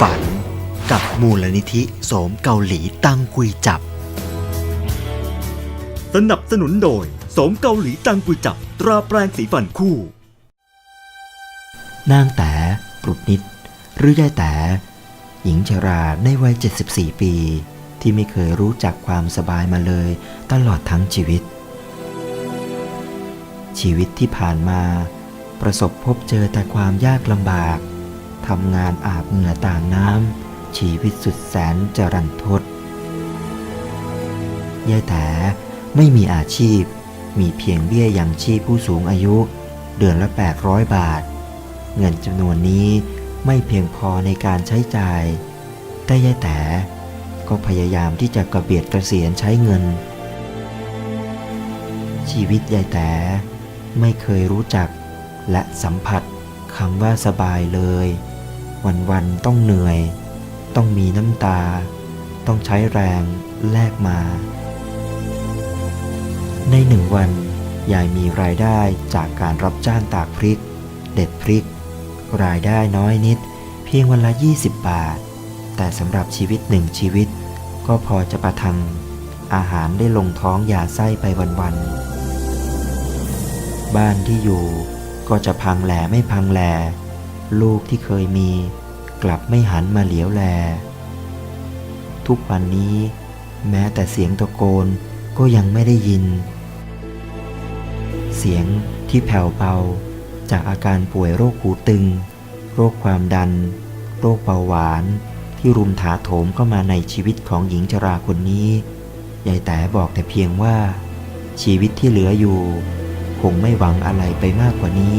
ฝัน กับมูลนิธิโสมเกาหลีตั้งกุยจับ สนับสนุนโดยโสมเกาหลีตังกุยจับ ตราแปรงสีฟันคู่ นางแต่ปรุดนิด หรือยายแต่ หญิงชราในวัย 74 ปี ที่ไม่เคยรู้จักความสบายมาเลยตลอดทั้งชีวิต ชีวิตที่ผ่านมา ประสบพบเจอแต่ความยากลำบาก ทำงานอาบเหงื่อต่างน้ำชีวิตสุดแสนจรันทดยายแต่ไม่มีอาชีพ มีเพียงเบี้ยยังชีพผู้สูงอายุ เดือนละ 800 บาท เงินจำนวนนี้ไม่เพียงพอในการใช้จ่าย แต่ยายแต่ก็พยายามที่จะกระเบียดกระเสียนใช้เงิน ชีวิตยายแต่ไม่เคยรู้จักและสัมผัสคำว่าสบายเลย วันๆต้องเหนื่อย ต้องมีน้ำตา ต้องใช้แรงแลกมา ในหนึ่งวันยายมีรายได้จากการรับจ้างตากพริก เด็ดพริก รายได้น้อยนิด เพียงวันละ 20 บาท แต่สำหรับชีวิตหนึ่งชีวิต ก็พอจะประทัง อาหารได้ลงท้องยาไส้ไปวันๆบ้านที่อยู่ก็จะพังแหล่ไม่พังแหล ลูกที่เคยมี กลับไม่หันมาเหลียวแล ทุกวันนี้ แม้แต่เสียงตะโกนก็ยังไม่ได้ยิน เสียงที่แผ่วเบาจากอาการป่วยโรคหูตึง โรคความดัน โรคเบาหวาน ที่รุมถาโถมเข้ามาในชีวิตของหญิงชราคนนี้ยายแต่บอกแต่เพียงว่า ชีวิตที่เหลืออยู่ คงไม่หวังอะไรไปมากกว่านี้